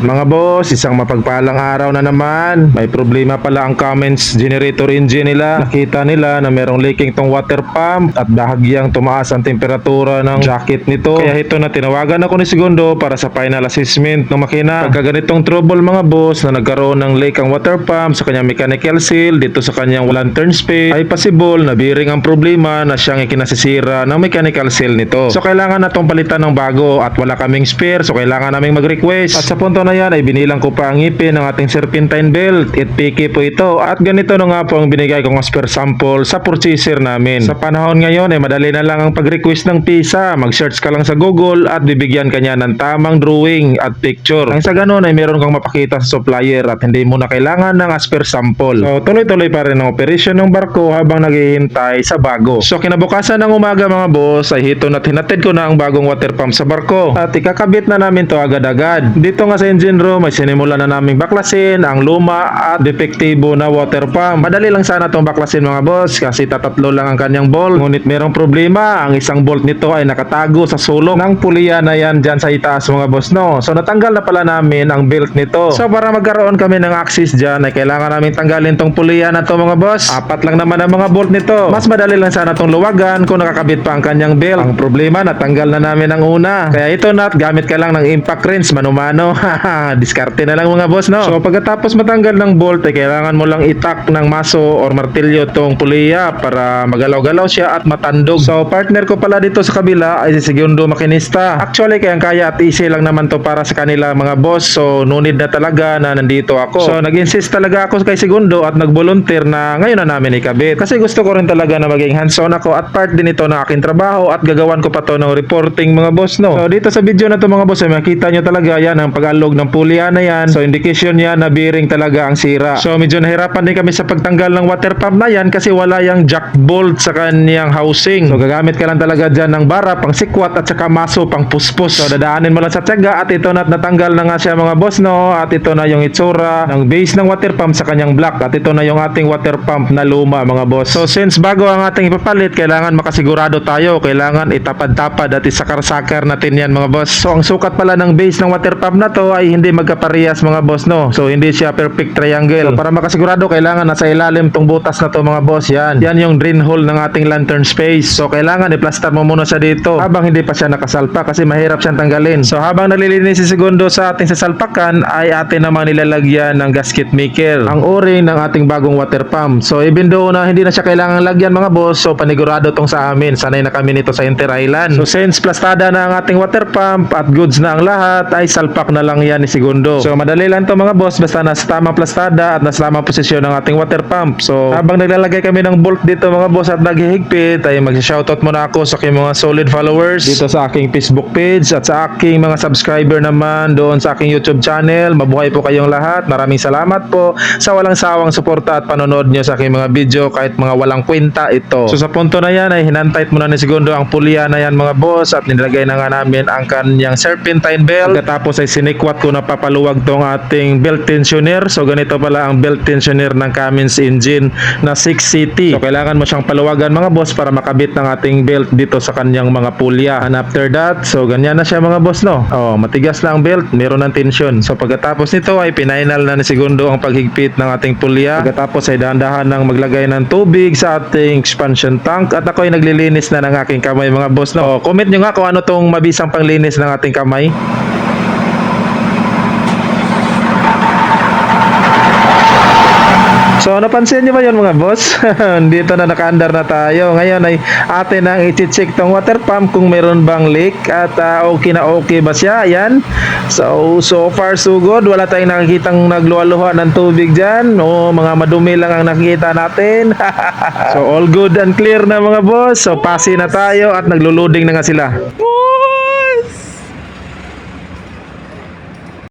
Mga boss, isang mapagpalang araw na naman. May problema pala ang comments generator engine nila. Nakita nila na merong leaking tong water pump at bahagyang tumaas ang temperatura ng jacket nito. Kaya ito na tinawagan ako ni Segundo para sa final assessment ng makina. Pagka ganitong trouble mga boss na nagkaroon ng leak ang water pump sa kanyang mechanical seal dito sa kanyang lantern space ay possible na bearing ang problema na siyang ikinasisira ng mechanical seal nito. So kailangan na palitan ng bago at wala kaming spare so kailangan naming mag-request. At sa punto na yan ay binilang ko pa ang ngipin ng ating serpentine belt. 8 PK po ito at ganito na nga po ang binigay kong spare sample sa purchaser namin. Sa panahon ngayon ay madali na lang ang pag-request ng pisa. Mag-search ka lang sa Google at bibigyan ka niya ng tamang drawing at picture. Ang sa ganun ay meron kang mapakita sa supplier at hindi mo na kailangan ng spare sample. So tuloy-tuloy pa rin ang operasyon ng barko habang naghihintay sa bago. So kinabukasan ng umaga mga boss ay hito na tinatid ko na ang bagong water pump sa barko at ikakabit na namin to agad-agad. Dito nga sa engine room ay sinimula na naming baklasin ang luma at depektibo na water pump. Madali lang sana tong baklasin mga boss kasi tatatlo lang ang kanyang bolt. Ngunit merong problema, ang isang bolt nito ay nakatago sa sulok ng puliya na yan dyan sa itaas mga boss no. So natanggal na pala namin ang belt nito. So para magkaroon kami ng access dyan ay kailangan namin tanggalin tong puliya na to mga boss. Apat lang naman ang mga bolt nito. Mas madali lang sana tong luwagan kung nakakabit pa ang kanyang belt. Ang problema natanggal na namin ang una. Kaya ito nat gamit ka lang ng impact wrench mano-mano. Diskarte na lang mga boss no. So pagkatapos matanggal ng bolt ay kailangan mo lang itak ng maso or martilyo tong puliya para magalaw-galaw siya at matandog. So partner ko pala dito sa kabila ay si Segundo Makinista. Actually kayang kaya at easy lang naman to para sa kanila mga boss. So no need na talaga na nandito ako. So nag-insist talaga ako kay Segundo at nag-volunteer na ngayon na namin ikabit. Kasi gusto ko rin talaga na maging hands-on ako at part din ito ng aking trabaho at gagawan ko pa to ng reporting mga boss no. So dito sa video na to mga boss ay makita nyo talaga yan ang pag-alog ng pulya na yan. So indication yan na bearing talaga ang sira. So medyo nahirapan din kami sa pagtanggal ng water pump na yan kasi wala yung jack bolt sa kanyang housing. So gagamit ka lang talaga dyan ng bara, pang sikwat at saka maso, pang puspos. So dadaanin mo lang sa tiyaga at ito na natanggal na nga siya mga boss no. At ito na yung itsura ng base ng water pump sa kanyang block. At ito na yung ating water pump na luma mga boss. So since bago ang ating ipapalit, kailangan makasigurado tayo. Kailangan itapad-tapad at isakar-sakar natin yan mga boss. So ang sukat pala ng base ng water pump na to ay hindi magkaparehas mga boss no. So hindi siya perfect triangle. So, para makasigurado kailangan nasa ilalim tong butas na to mga boss yan. Yan yung drain hole ng ating lantern space. So kailangan i-plaster mo muna siya dito habang hindi pa siya nakasalpa kasi mahirap siyang tanggalin. So habang nalilinis si segundo sa ating sasalpakan ay atin naman nilalagyan ng gasket maker. Ang o-ring ng ating bagong water pump. So even though na hindi na siya kailangan lagyan mga boss, so panigurado tong sa amin. Sanay na kami nito sa Inter Island. So since plastada na ang ating water pump at goods na ang lahat, ay salpak na lang yan ni segundo. So madali lang to mga boss basta nasa tamang plastada at nasa tamang posisyon ng ating water pump. So habang naglalagay kami ng bolt dito mga boss at naghihigpit ay mag-shoutout muna ako sa aking mga solid followers dito sa aking Facebook page at sa aking mga subscriber naman doon sa aking YouTube channel. Mabuhay po kayong lahat. Maraming salamat po sa walang sawang suporta at panonood nyo sa aking mga video kahit mga walang kwenta ito. So sa punto na yan ay hinantay muna ni Segundo ang pulya na yan mga boss at nilagay na nga namin ang kanyang serpentine belt. Pagkatapos ay sinikwat ko na papaluwag tong ating belt tensioner. So ganito pala ang belt tensioner ng Cummins engine na 6CT. So kailangan mo siyang paluwagan mga boss para makabit ng ating belt dito sa kanyang mga pulya. And after that, so ganyan na siya mga boss no. Oh, matigas lang ang belt, meron ng tension. So pagkatapos nito ay pinainal na ni Segundo ang paghigpit ng ating pulya. Pagkatapos ay dahan-dahan ng maglagay ng tubig sa ating expansion tank at ako ay naglilinis na ng aking kamay mga boss no. Oh, comment nyo nga kung ano tong mabisang panglinis ng ating kamay. So napansin niyo ba yun mga boss? Dito na nakaandar na tayo. Ngayon ay atin ang i-check tong water pump kung meron bang leak at ah, okay na okay ba siya. Ayan. So so far so good. Wala tayong nakikitang nagluha-luha ng tubig dyan. O mga madumi lang ang nakikita natin. so all good and clear na mga boss. So pasi na tayo at naglo-loading na nga sila.